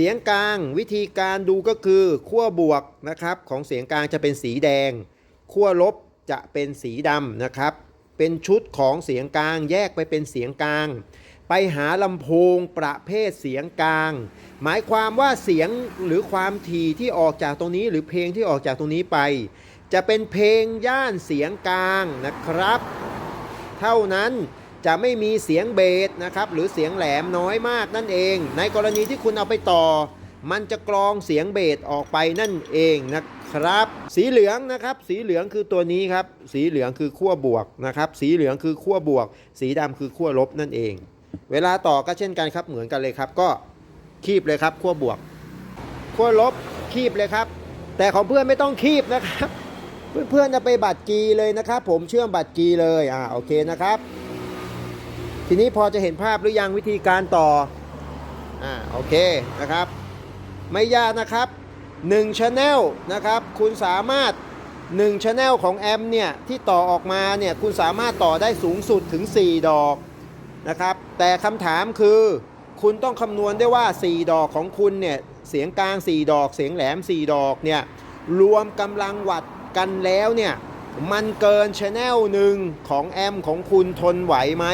เสียงกลางวิธีการดูก็คือขั้วบวกนะครับของเสียงกลางจะเป็นสีแดงขั้วลบจะเป็นสีดำนะครับ เป็นชุดของเสียงกลางแยกไปเป็นเสียงกลาง ไปหาลำโพงประเภทเสียงกลาง หมายความว่าเสียงหรือความถี่ที่ออกจากตรงนี้ หรือเพลงที่ออกจากตรงนี้ไป จะเป็นเพลงย่านเสียงกลางนะครับ เท่านั้น จะไม่มีเสียงเบสนะครับหรือเสียงแหลมน้อยมากนั่นเอง ในกรณีที่คุณเอาไปต่อ มันจะกรองเสียงเบสออกไปนั่นเองนะครับ สีเหลืองนะครับ สีเหลืองคือตัวนี้ครับ สีเหลืองคือขั้วบวกนะครับ สีเหลืองคือขั้วบวก สีดำคือขั้วลบนั่นเอง เวลาต่อก็เช่นกันครับเหมือนกันเลยครับ ก็คีบเลยครับขั้วบวกขั้วลบคีบเลยครับ แต่ของเพื่อนไม่ต้องคีบนะครับ เพื่อนๆจะไปบัตรกีเลยนะครับ ผมเชื่อมบัตรกีเลยอ่าโอเคนะครับ ทีนี้พอจะเห็นภาพหรือยังวิธีการต่อ อ่าโอเคนะครับ ไม่ยากนะครับ1 Channel นะครับคุณสามารถ1 Channel ของแอมเนี่ยที่ต่อออกมาเนี่ยคุณสามารถต่อได้สูงสุดถึง 4 ดอกนะครับ แต่คำถามคือคุณต้องคำนวณได้ว่า 4 ดอกของคุณเนี่ยเสียงกลาง 4 ดอกเสียงแหลม 4 ดอกเนี่ยรวมกำลังวัดกันแล้วเนี่ยมันเกินชแนลหนึ่งของแอมของคุณทนไหวไหม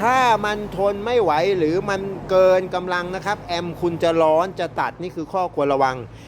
ถ้ามันทนไม่ไหวหรือมันเกินกำลังนะครับ แอมคุณจะร้อนจะตัดนี่คือข้อควรระวัง